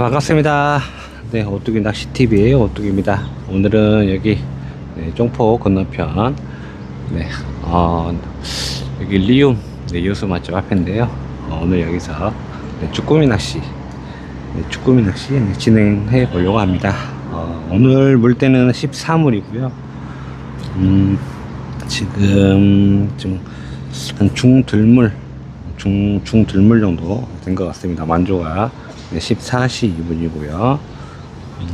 자 반갑습니다. 네 오뚜기 낚시TV의 오뚜기입니다. 오늘은 여기 네, 종포 건너편 네, 어, 여기 리움 네, 여수 맛집 앞인데요. 어, 오늘 여기서 네, 쭈꾸미 낚시 네, 쭈꾸미 낚시 네, 진행해 보려고 합니다. 어, 오늘 물때는 13물이고요. 음, 지금 좀한 중들물 중, 중들물 정도 된 것 같습니다. 만조가 네, 14시 2분이고요.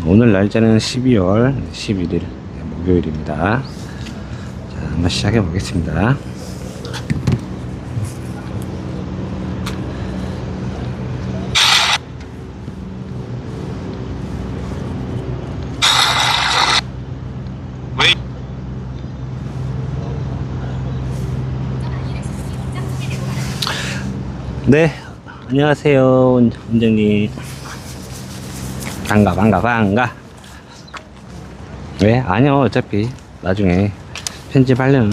오늘 날짜는 12월 11일 네, 목요일입니다. 자, 한번 시작해 보겠습니다. 네, 안녕하세요, 원- 원장님. 반가, 반가, 반가. 왜? 아니요, 어차피 나중에 편집하려면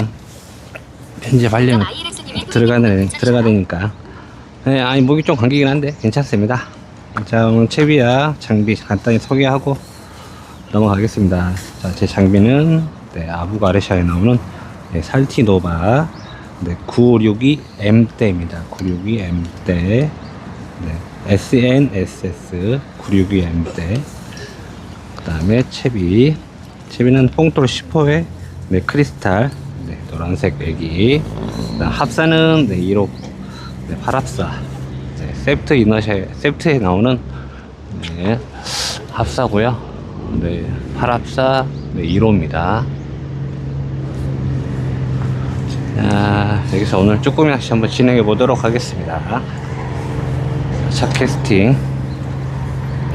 편집하려면 들어가는 들어가되니까. 네, 아니 목이 좀 감기긴 한데 괜찮습니다. 자, 오늘 채비야 장비 간단히 소개하고 넘어가겠습니다. 자, 제 장비는 네, 아부가르샤에 나오는 네, 살티노바 네, 962M대입니다. 962M대 네, SNSS 962M대 그 다음에 채비. 채비는 뽕돌 10호에 네, 크리스탈. 네, 노란색 애기. 합사는 네, 1호 네, 팔합사. 네, 세프트 이너셔 세프트에 나오는 네, 합사고요. 네, 팔합사 네, 1호입니다. 자, 여기서 오늘 쭈꾸미 낚시 한번 진행해 보도록 하겠습니다. 첫 캐스팅.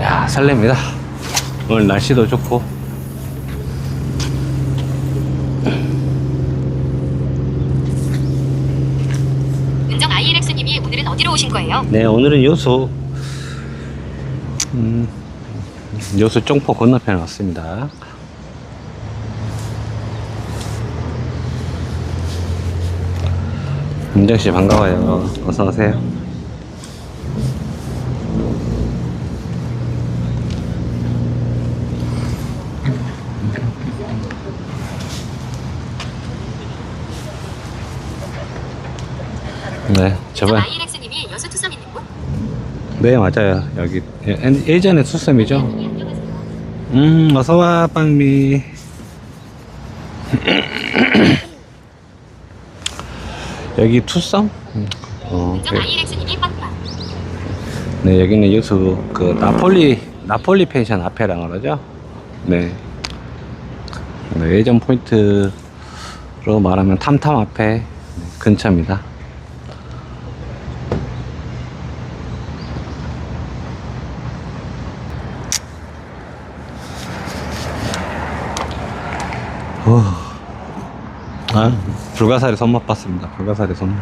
야, 설렙니다. 오늘 날씨도 좋고. 은정 INX님이 오늘은 어디로 오신 거예요? 네, 오늘은 여수, 음, 여수 종포 건너편에 왔습니다. 은정씨 반가워요. 어서오세요. 네, 여수 투썸 곳? 네 맞아요. 여기 예- 예전에 수섬이죠? 음 어서 와 빵미. 여기 투썸? 음, 어, 네. 빵빵. 네 여기는 여수 그 나폴리 나폴리 펜션 앞에라 그러죠? 네, 네 예전 포인트로 말하면 탐탐 앞에 네, 근처입니다 어. 아, 불가사리 손맛 봤습니다. 불가사리 손맛.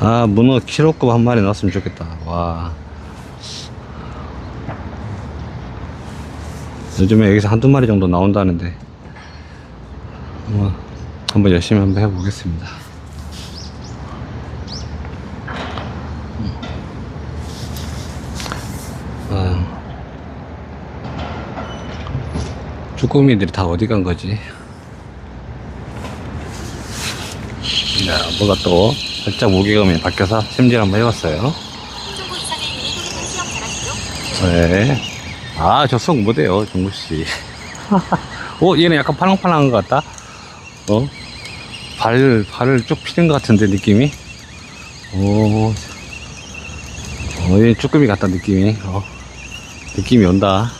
아, 문어 키로급 한 마리 넣었으면 좋겠다. 와. 요즘에 여기서 한두 마리 정도 나온다는데. 뭐, 한번 열심히 한번 해보겠습니다. 꾸미들이 다 어디 간 거지? 야, 뭐가 또 살짝 무게감이 바뀌어서 심질 한번 해봤어요. 네. 아, 저 수영 못해요, 정구씨. 어, 얘는 약간 파랑파랑한 것 같다? 어? 발, 발을 쭉 피는 것 같은데, 느낌이? 오. 어, 얘 쭈꾸미 같다, 느낌이. 어. 느낌이 온다.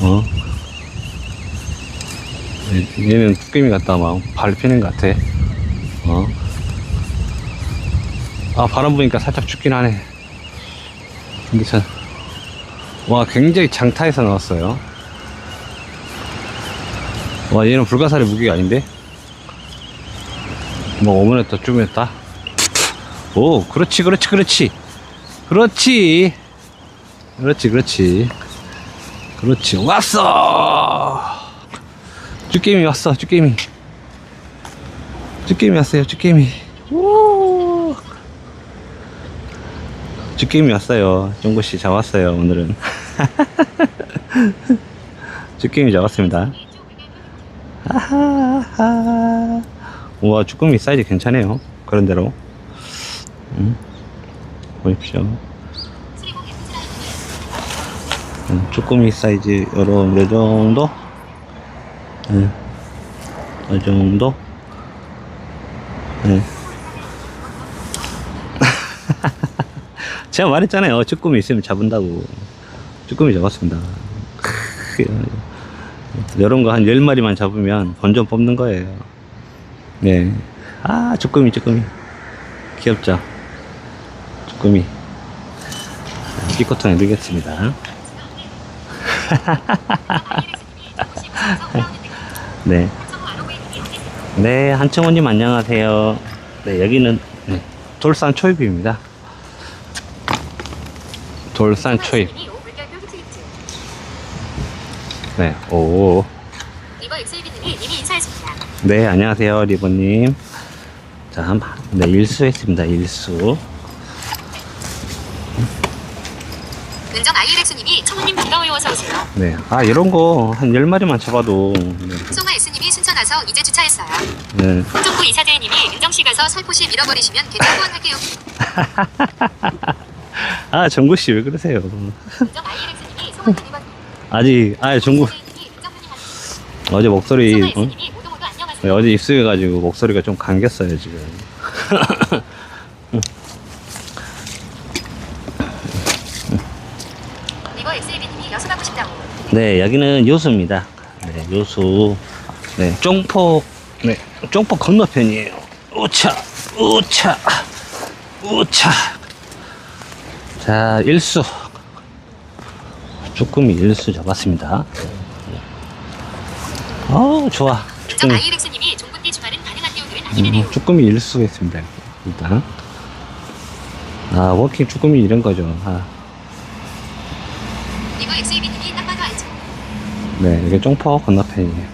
어. 얘- 얘는 쭈꾸미 같다, 막, 발 피는 것 같아. 어. 아, 바람 부니까 살짝 춥긴 하네. 근데 참. 와, 굉장히 장타에서 나왔어요. 와, 얘는 불가사리 무기가 아닌데? 뭐, 오므렸다, 쭈했다 오, 그렇지, 그렇지, 그렇지. 그렇지. 그렇지, 그렇지. 그렇지. 왔어! 쭈게임이 왔어, 쭈게임이. 쭈꾸미 왔어요, 쭈꾸미. 우! 쭈꾸미 왔어요. 종구씨 잡았어요, 오늘은. 쭈꾸미 잡았습니다. 아하하. 우와, 쭈꾸미 사이즈 괜찮아요. 그런 대로. 음. 보십시오. 음, 쭈꾸미 사이즈 요런 요 정도 네. 이 정도? 네. 제가 말했잖아요. 쭈꾸미 있으면 잡은다고. 쭈꾸미 잡았습니다. 크, 이런 거. 한 10마리만 잡으면 본전 뽑는 거예요. 네 아 쭈꾸미 쭈꾸미. 귀엽죠? 쭈꾸미. 피코톤에 넣겠습니다 네. 네, 한청호님 안녕하세요. 네, 여기는 네, 돌산 초입입니다. 돌산 초입. 네, 오. 네, 안녕하세요, 리버님. 자, 한 번. 네, 일수했습니다, 일수. 은정 청우님 반가워요 어서 오세요. 네, 아, 이런 거 한 10마리만 잡아도. 네, 송아 S님이 순천 와서 이제 주차했어요. 네. 종구 이사대님이 은정 씨 가서 살포시 밀어버리시면 계좌 후원할게요. 아, 정구씨, 왜 그러세요? 송아 드리번. 아직, 아, 정구, 님이 어제 목소리, 송아 어? S님이 모두 모두 네, 안녕하세요. 어제 입수해가지고 목소리가 좀 감겼어요 지금. 리버 엑셀비님이 여수가고 싶다고. 네 여기는 요수입니다. 네 요수. 네 쫑포. 네 쫑포 건너편이에요. 우차 우차 우차. 자 일수. 쭈꾸미 일수 잡았습니다. 어 좋아. 쭈꾸미. 아이렉스님이 주말은 가능한. 음, 쭈꾸미 일수 했습니다. 일단. 아 워킹 쭈꾸미 이런 거죠. 아. 봐도 알죠. 네, 이게 쫑퍼 건너편이에요.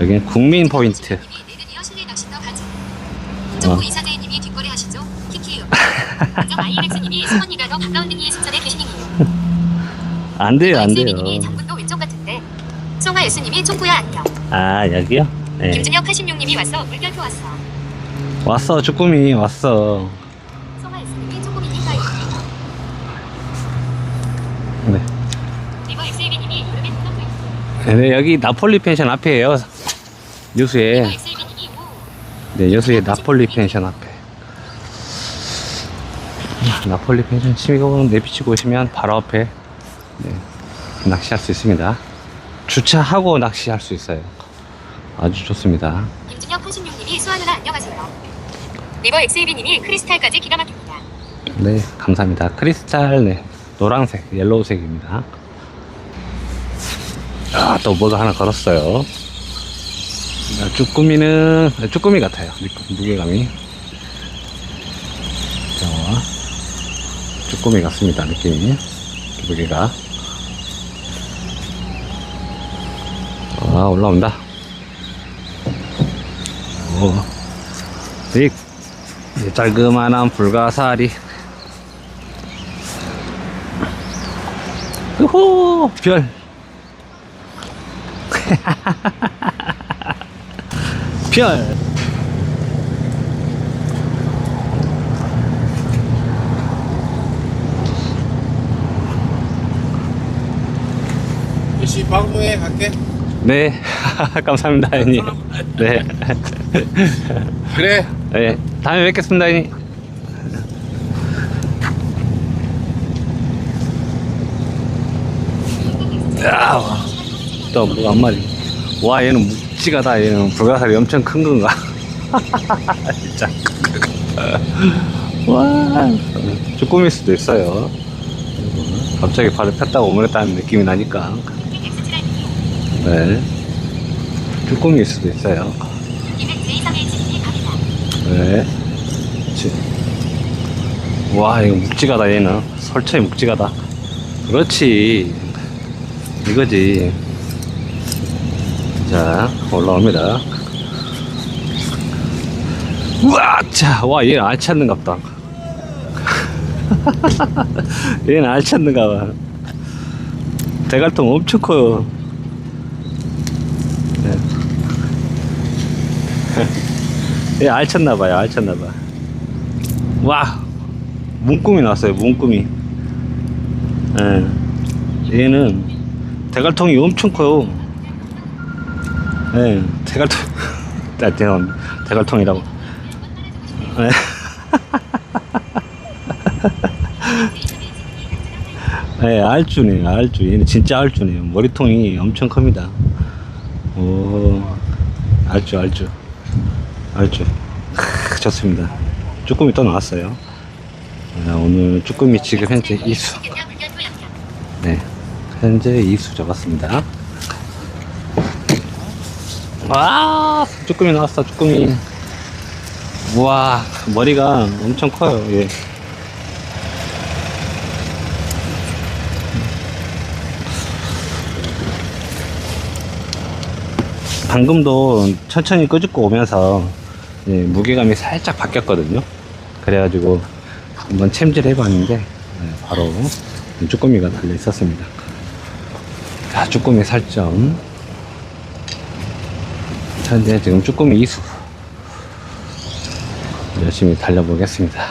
여기는 국민 포인트. 뒷거래 하시죠. 키키요. 수원이가 더 가까운 등이 순천에 계시닝이요. 안 돼요, 안 돼요. 엑셀비님이 장군도 왼쪽 같은데. 송아 S님이 총구야 안녕. 아, 여기요? 네. 김준혁 86님이 왔어 물결표 왔어. 왔어, 쭈꾸미, 왔어. 송아 S님이 조금이니까요. 네. 리버 엑셀비님이 여름에 문학도 있어. 네, 여기 나폴리 펜션 앞이에요. 여수에. 네, 여수의 나폴리 펜션 앞에. 나폴리 펜션 시민공원 내비치고 오시면 바로 앞에 네, 낚시할 수 있습니다. 주차하고 낚시할 수 있어요. 아주 좋습니다. 김준혁 86님이 수아 누나 안녕하세요. 리버 엑셀비님이 크리스탈까지 기가 막힙니다. 네, 감사합니다. 크리스탈, 네, 노란색, 옐로우색입니다. 아, 또 뭐가 하나 걸었어요. 아, 쭈꾸미는, 아, 쭈꾸미 같아요. 무- 무게감이. 자, 쭈꾸미 같습니다. 느낌이. 무게가. 아, 올라온다. 오. 이, 이 깔끔한 불가사리. 우후 별 별. 열심히 방송해 갈게. 네, 감사합니다, 형님. 네, 그래. 네, 다음에 뵙겠습니다, 형님. 야, 또 뭐가 한 마리. 와, 얘는 묵지가다. 얘는 불가사리 엄청 큰 건가? 진짜. 와, 쭈꾸미일 수도 있어요. 갑자기 발을 폈다가 오므렸다는 느낌이 나니까. 네. 쭈꾸미일 수도 있어요. 이백 제231님이 갑니다. 네. 지- 와, 이거 묵직하다, 얘는. 설치에 묵직하다. 그렇지. 이거지. 자, 올라옵니다. 우와, 자, 와, 얘는 알 찾는갑다. 얘는 알 찾는가 봐. 대갈통 엄청 커요. 네. 얘알 찾나봐요, 알 찾나봐. 와, 문꿈이 나왔어요, 문꿈이. 예. 얘는 대갈통이 엄청 커요. 예, 대갈통. 아, 죄송합니다. 대갈통이라고. 예. 네, 알주네, 알주. 얘는 진짜 알주네요. 머리통이 엄청 큽니다. 오, 알주, 알주. 알주. 크, 좋습니다. 쭈꾸미 또 나왔어요. 아, 오늘 쭈꾸미 지금 현재 이수. 네, 현재 이수 잡았습니다. 와, 쭈꾸미 나왔어, 쭈꾸미. 우와, 머리가 엄청 커요, 예. 방금도 천천히 끄집고 오면서 예, 무게감이 살짝 바뀌었거든요. 그래가지고 한번 챔질 해봤는데 예, 바로 쭈꾸미가 달려 있었습니다. 자, 쭈꾸미 살점. 현재 지금 쭈꾸미 이수. 열심히 달려보겠습니다.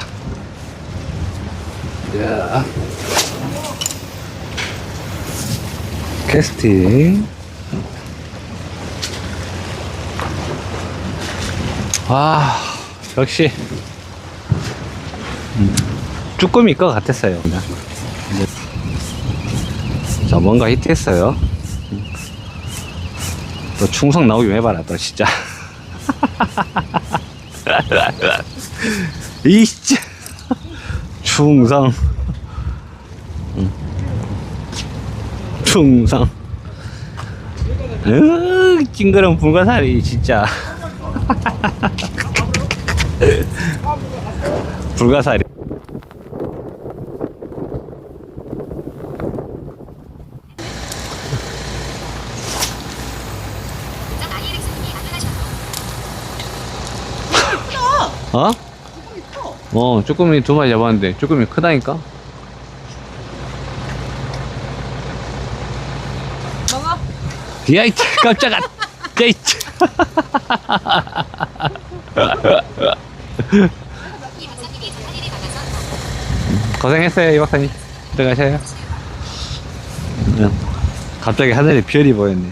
자, 캐스팅. 아, 역시 음, 쭈꾸미 것 같았어요. 네. 자, 뭔가 히트했어요. 또 충성 나오기 해봐라, 또 진짜. 이 진짜 충성. 음. 충성. 으, 찡그런 불가사리 진짜. 불가사리. 어? 어, 쭈꾸미 두 마리 잡았는데 쭈꾸미 크다니까? 먹어. 야이 깜짝아. 야이. 고생했어요 이 박사님. 들어가셔요. 응. 갑자기 하늘에 별이 보였네.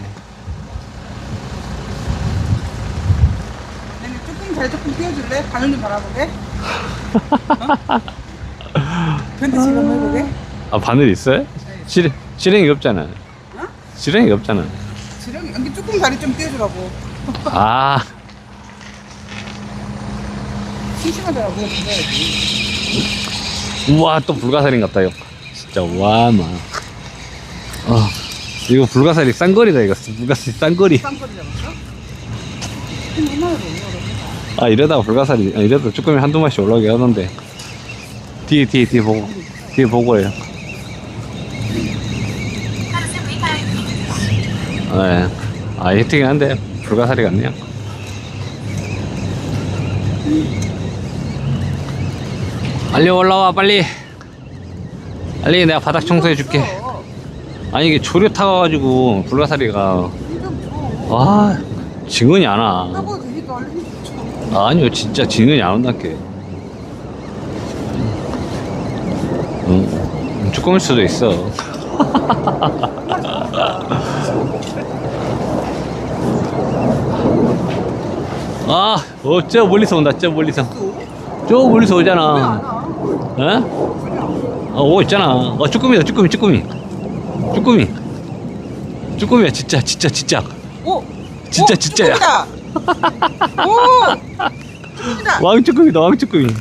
내가 조금 잘 조금 띄워줄래? 바늘 좀 바라보게. 어? 근데 지금 해보게. 아 바늘 있어요? 실행 실행이 없잖아. 어? 실행이 없잖아. 지렁이 여기 조금 다리 좀 띄워주라고. 아 심심하더라고. 그래야지. 우와 또 불가사리 같다 이거. 진짜 와 마. 어 이거 불가사리 쌍거리다 이거 불가사리 쌍거리. 쌍거리 잡았어? 근데 아 이러다가 불가사리 아, 이러다 쭈꾸미 한두 마리씩 올라오게 하던데 뒤에 뒤에 뒤에 보고 뒤에 보고요 네. 아 히트긴 한데 불가사리 같네요 빨리 올라와 빨리 빨리 내가 바닥 청소해 줄게 아니 이게 조류 타가지고 불가사리가 이좀 줘. 아 증언이 안와. 아니요 진짜 진은이 안 온다께 응 쭈꾸미일 수도 있어 아, 어, 저 멀리서 온다, 저 멀리서. 저 멀리서 오잖아. 어? 어, 오고 있잖아. 어, 쭈꾸미다, 쭈꾸미, 쭈꾸미. 쭈꾸미. 쭈꾸미야, 진짜, 진짜, 진짜. 오! 진짜, 오, 진짜야. 쭈꾸미다. 오! 왕쭈꾸미다, 왕쭈꾸미.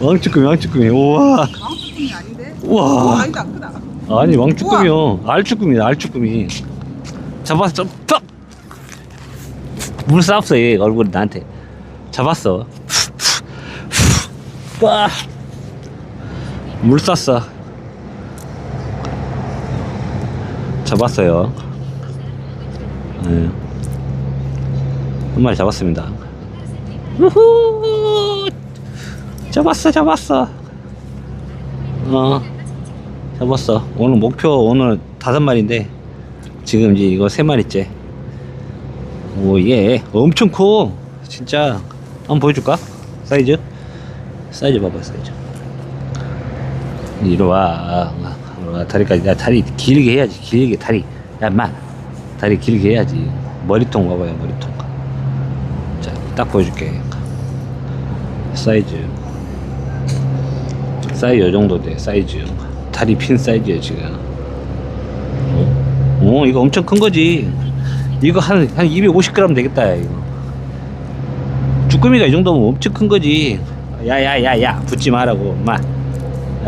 왕쭈꾸미, 왕쭈꾸미. 우와. 왕쭈꾸미 아닌데? 오, 우와. 아니다. 크다. 아니, 왕쭈꾸미요. 알쭈꾸미다, 알쭈꾸미. 잡았어, 좀, 턱! 물 쌌어, 얘, 얼굴이 나한테. 잡았어. 빠! 물 쌌어. 잡았어요. 네. 한 마리 잡았습니다. 우후! 잡았어 잡았어. 어 잡았어. 오늘 목표 오늘 다섯 마리인데 지금 이제 이거 세 마리째. 오예 엄청 커. 진짜. 한번 보여줄까? 사이즈? 사이즈 봐봐 사이즈. 이리 와. 다리까지. 야 다리 길게 해야지. 길게 다리. 야마. 다리 길게 해야지. 머리통 봐봐요 머리통. 자 딱 보여줄게. 사이즈. 사이즈 요 정도 돼 사이즈. 다리 핀 사이즈야 지금. 어? 어 이거 엄청 큰 거지. 이거 한 한 250g 되겠다 이거. 쭈꾸미가 이 정도면 엄청 큰 거지. 야야야야 붙지 말라고 엄마.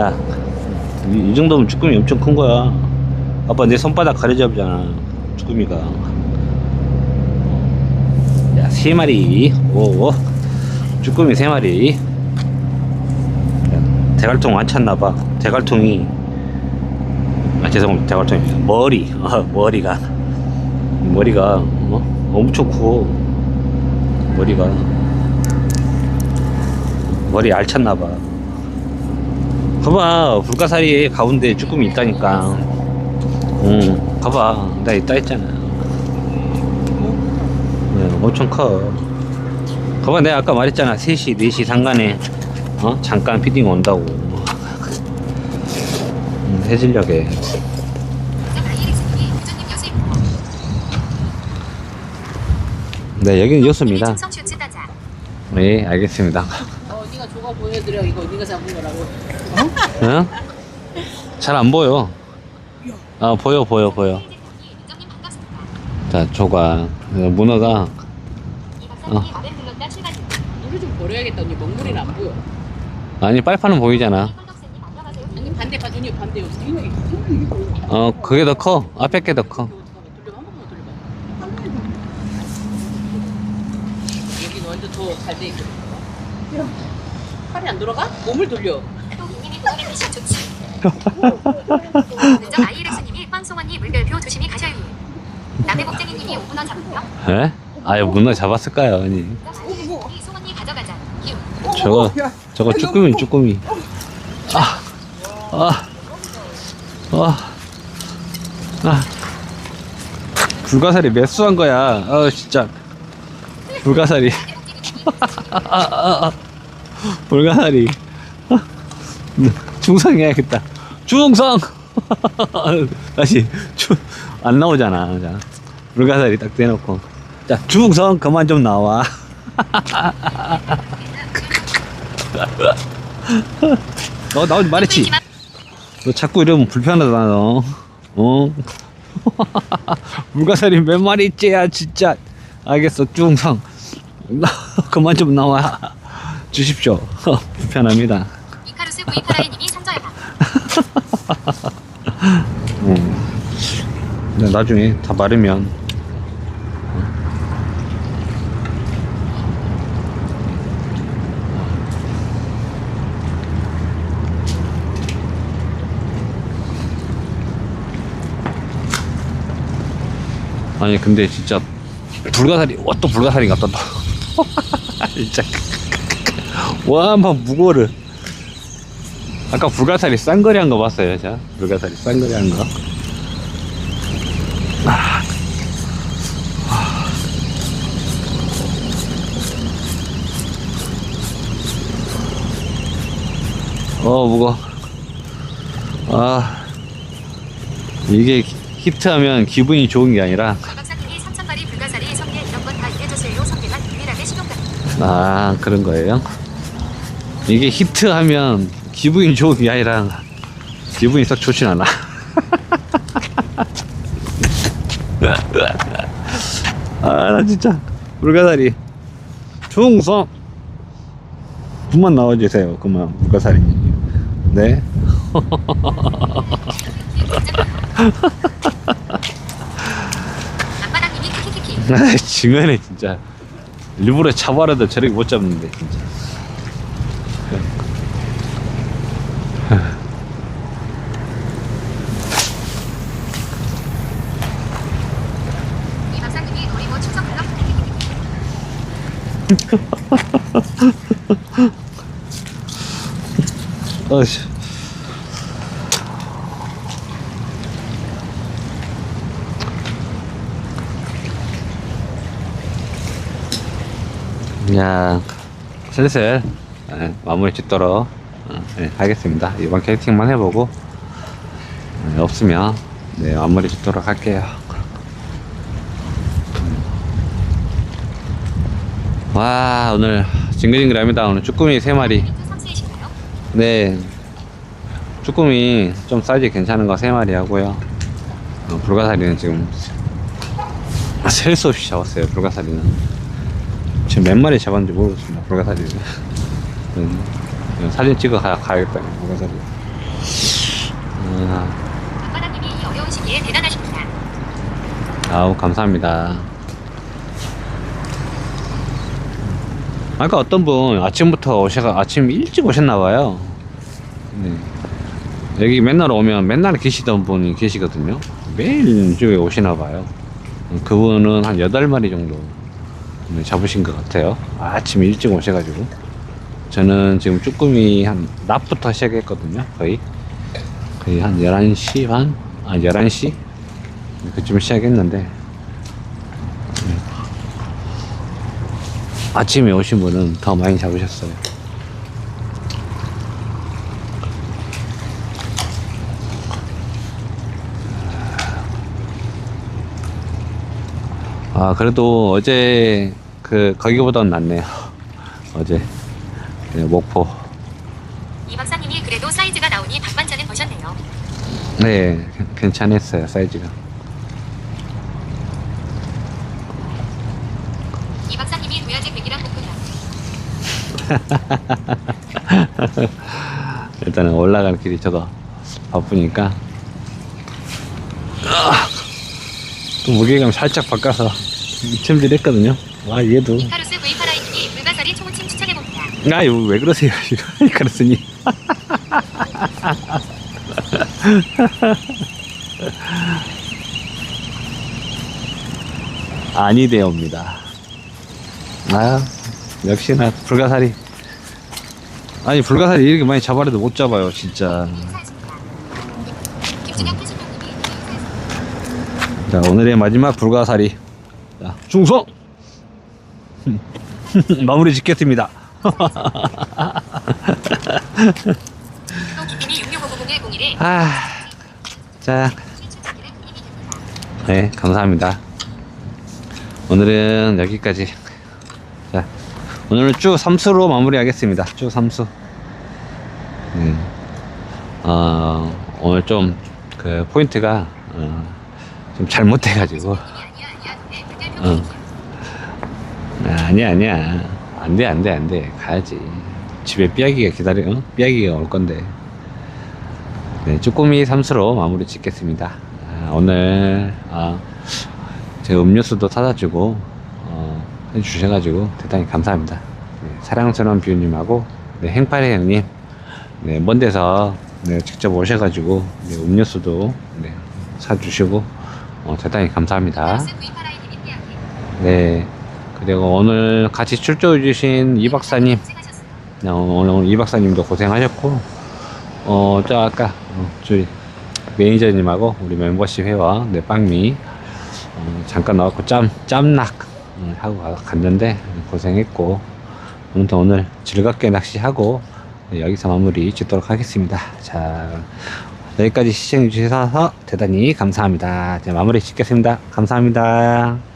야 이, 이 정도면 쭈꾸미 엄청 큰 거야. 아빠 내 손바닥 가려잡잖아 쭈꾸미가. 야 세 마리 오 쭈꾸미 세 마리. 야, 대갈통 안 찼나봐. 대갈통이. 아 죄송합니다. 대갈통이 머리. 어, 머리가. 머리가 어? 엄청 커 머리가. 머리 알찼나봐. 봐봐. 불가사리 가운데 쭈꾸미 있다니까. 응. 봐봐. 나 있다 했잖아. 네, 엄청 커 봐봐 내가 아까 말했잖아 3시 4시 상간에 어? 잠깐 피딩 온다고 음, 해질녘에 여수 네 여기는 따자. 네 알겠습니다 어, 네가 조각 보여드려. 이거 네가 잡은 거라고. 응? 잘안 보여 아 보여 보여 보여. 자 조각 어, 문어가 이 박사님이 아벤 불렀다 출발 중. 물을 좀 먹물이 안 보여. 아니 빨판은 보이잖아. 아니 반대 가 눈이 반대 여기. 이거 이거 어 그게 더커 앞에 게 더커 돌려 한 번만 돌려봐. 여기는 완전 더잘돼 있거든. 팔이 안 돌아가? 몸을 돌려. 또 민님이 보너리 미션 좋지. 늦어 아이렉스님이 빵송언니 물결표 조심히 가셔요. 남의 복쟁이님이 5분 원 잡은요. 에? 아유 문어 잡았을까요 아니 늦어 아이렉스님이 송언니 가져가자. 저거 야, 저거 쭈꾸미 쭈꾸미 아, 아, 아, 아. 불가사리 매수한 거야. 아 진짜 불가사리. 아, 아, 아. 불가사리. 아, 중성해야겠다. 중성. 다시 주, 안 나오잖아. 자, 불가사리 딱 대놓고. 자 중성 그만 좀 나와. 너 나오지 말했지. 너 자꾸 이러면 불편하다 너. 어? 물가사리 몇 마리 있지야 진짜. 알겠어 중성. 그만 좀 나와 주십시오. 불편합니다. 이카루스 구이파라이님이 상저여봐. 음. 나중에 다 마르면 아니 근데 진짜 불가사리 와또 불가사리 같다. 또 진짜. 와막 무거워를. 아까 불가사리 쌍거리 한 거 봤어요 자 불가사리 쌍거리 한거. 어 무거 아. 이게 히트하면 기분이 좋은 게 아니라. 박 박사님이 3천마리 불가사리 성게 이런 건다 이래줘서요. 성게만 유일하게 식용가. 아 그런 거예요? 이게 히트하면 기분이 좋은 게 아니라 기분이 썩 좋진 않아. 아 나 진짜 물가사리. 충성. 그만 나와주세요. 그만 물가사리 네 키키키키. 아, 지면에 진짜 일부러 차바라도 저렇게 못 잡는데 진짜. 어이 씨. 야, 슬슬 예, 마무리 짓도록 어, 예, 하겠습니다. 이번 캐스팅만 해보고 예, 없으면 네, 마무리 짓도록 할게요. 와 오늘 징글징글합니다. 오늘 쭈꾸미 3마리 선수이신가요? 네. 쭈꾸미 좀 사이즈 괜찮은 거세 마리 하고요. 어, 불가사리는 지금 셀 수 없이 잡았어요. 불가사리는 지금 몇 마리 잡았는지 모르겠습니다. 불가사리는 음, 사진 찍어 가, 가야겠다. 불가사리. 아, 박바다님이 이 어려운 시기에 대단하십니다. 아우 감사합니다. 아까 어떤 분 아침부터 오셔가 아침 일찍 오셨나 봐요. 네. 여기 맨날 오면 맨날 계시던 분이 계시거든요. 매일 주에 오시나 봐요. 그분은 한 8마리 정도 네, 잡으신 것 같아요. 아침 일찍 오셔가지고. 저는 지금 쭈꾸미 한 낮부터 시작했거든요. 거의. 거의 한 11시 반? 아, 11시? 그쯤 시작했는데 네. 아침에 오신 분은 더 많이 잡으셨어요. 아 그래도 어제 그 거기보다는 낫네요. 어제 네, 목포 이 박사님이 그래도 사이즈가 나오니 박반찬은 버셨네요. 네 괜찮았어요 사이즈가. 이 박사님이 도야지 백이랑 볶음면. 일단은 올라가는 길이 저도 바쁘니까 아, 또 무게감 살짝 바꿔서 챔질 했거든요. 아 얘도 카루스 V 파라이님이 불가사리 초무침 추천해봅니다. 아 이거 왜 그러세요 이카르스님 아니되옵니다. 아 역시나 불가사리 아니 불가사리 이렇게 많이 잡아라도 못 잡아요 진짜. 자 오늘의 마지막 불가사리 자 중성 마무리 짓겠습니다 김이 66500101에 아자 신춘자기는 힘이 됩니다. 네, 감사합니다. 오늘은 여기까지. 자, 오늘은 쭉 삼수로 마무리하겠습니다. 쭉 삼수. 네. 어, 오늘 좀, 그, 포인트가, 어, 좀 잘못돼가지고. 어. 아, 아니야, 아니야. 안 돼, 안 돼, 안 돼. 가야지. 집에 삐약이가 기다려, 어? 삐약이가 올 건데. 네, 쭈꾸미 삼수로 마무리 짓겠습니다. 아, 오늘, 아, 제 음료수도 사다 주고, 어, 해주셔가지고, 대단히 감사합니다. 네, 사랑스러운 비우님하고, 네, 행파리 형님, 네, 먼 데서, 네, 직접 오셔가지고, 네, 음료수도, 네, 사주시고, 어, 대단히 감사합니다. 네. 그리고 오늘 같이 출조해 주신 이 박사님. 네, 오늘, 이 박사님도 고생하셨고, 어, 저 아까, 어, 저희 매니저님하고 우리 멤버십 회원, 네, 빵미, 어, 잠깐 나왔고, 짬, 짬낙, 음, 하고 가- 갔는데, 고생했고, 아무튼 오늘 즐겁게 낚시하고, 네, 여기서 마무리 짓도록 하겠습니다. 자, 여기까지 시청해 주셔서 대단히 감사합니다. 자, 마무리 짓겠습니다. 감사합니다.